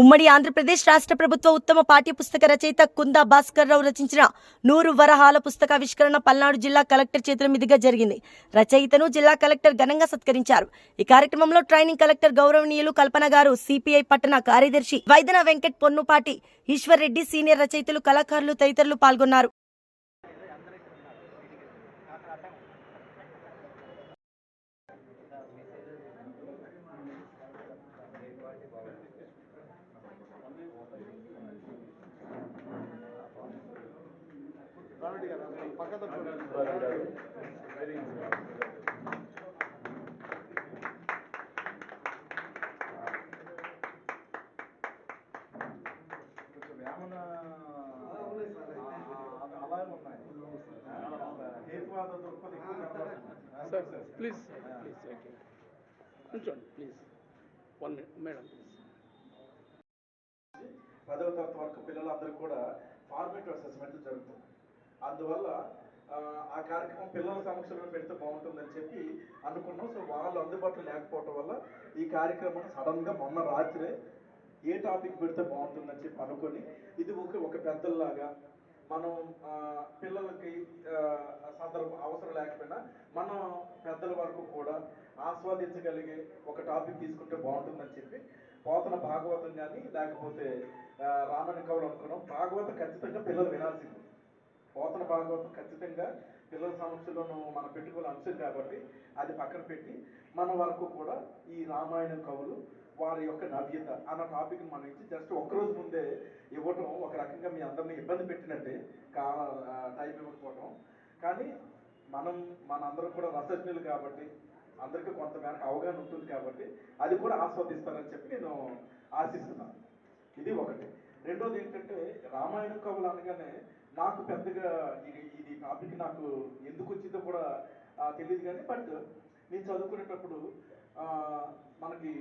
ఉమ్మడి ఆంధ్రప్రదేశ్ రాష్ట్ర ప్రభుత్వ ఉత్తమ పాఠ్య పుస్తక రచయిత కుందా భాస్కర్ రావు రచించిన నూరు వరహాల పుస్తకావిష్కరణ పల్నాడు జిల్లా కలెక్టర్ చేతుల మీదుగా జరిగింది. రచయితను జిల్లా కలెక్టర్ ఘనంగా సత్కరించారు. ఈ కార్యక్రమంలో ట్రైనింగ్ కలెక్టర్ గౌరవనీయులు కల్పన గారు సిపిఐ పట్టణ కార్యదర్శి వైదన వెంకట్ పొన్నుపాటి ఈశ్వర్ రెడ్డి సీనియర్ రచయితలు కళాకారులు తదితరులు పాల్గొన్నారు. sir sir please please okay కూర్చోండి please one minute madam please పదవ తరగతి వరకు పిల్లలందరూ కూడా ఫార్మేటివ్ అసెస్మెంట్లు జరుగుతున్నాయి అందువల్ల ఆ, కార్యక్రమం పిల్లల సమక్షంలో పెడితే బాగుంటుందని చెప్పి అనుకున్నాం. సో వాళ్ళు అందుబాటులో లేకపోవటం వల్ల ఈ కార్యక్రమం సడన్గా మొన్న రాత్రే ఏ టాపిక్ పెడితే బాగుంటుందని చెప్పి అనుకొని ఇది ఒక ఒక పెద్దల్లాగా మనం పిల్లలకి సందర్భం అవసరం లేకపోయినా మనం పెద్దల వరకు కూడా ఆస్వాదించగలిగే ఒక టాపిక్ తీసుకుంటే బాగుంటుందని చెప్పి పోతన భాగవతం కానీ లేకపోతే రామాయణ కవులు అనుకున్నాం. భాగవతం ఖచ్చితంగా పిల్లలు వినాల్సింది. పోతన భాగవతం ఖచ్చితంగా పిల్లల సమస్యలను మనం పెట్టుకునే అంశం కాబట్టి అది పక్కన పెట్టి మన వరకు కూడా ఈ రామాయణ కవులు వారి యొక్క నవ్యత అన్న టాపిక్ మనం ఇచ్చి జస్ట్ ఒక్కరోజు ముందే ఇవ్వటం రకంగా మీ అందరిని ఇబ్బంది పెట్టినట్టే కా టైం ఇవ్వకపోవటం. కానీ మనం మనందరం కూడా రసజ్ఞులు కాబట్టి అందరికీ కొంతమేరకు అవగాహన ఉంటుంది కాబట్టి అది కూడా ఆస్వాదిస్తారని చెప్పి నేను ఆశిస్తున్నాను. ఇది ఒకటి. రెండోది ఏంటంటే రామాయణ కవులు అనగానే నాకు పెద్దగా ఇది ఇది టాపిక్ నాకు ఎందుకు వచ్చిందో కూడా తెలియదు కానీ బట్ నేను చదువుకునేటప్పుడు మనకి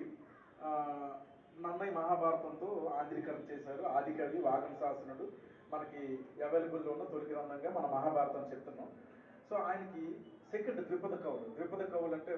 నన్నయ్య మహాభారతంతో ఆంధ్రీకరణ చేశారు. ఆదికవి వాగన శాసనుడు. మనకి అవైలబుల్లో ఉన్న తొలి గ్రంథంగా మన మహాభారతం చెప్తున్నాం. సో ఆయనకి సెకండ్ ద్విపద కవులు. ద్విపద కవులు అంటే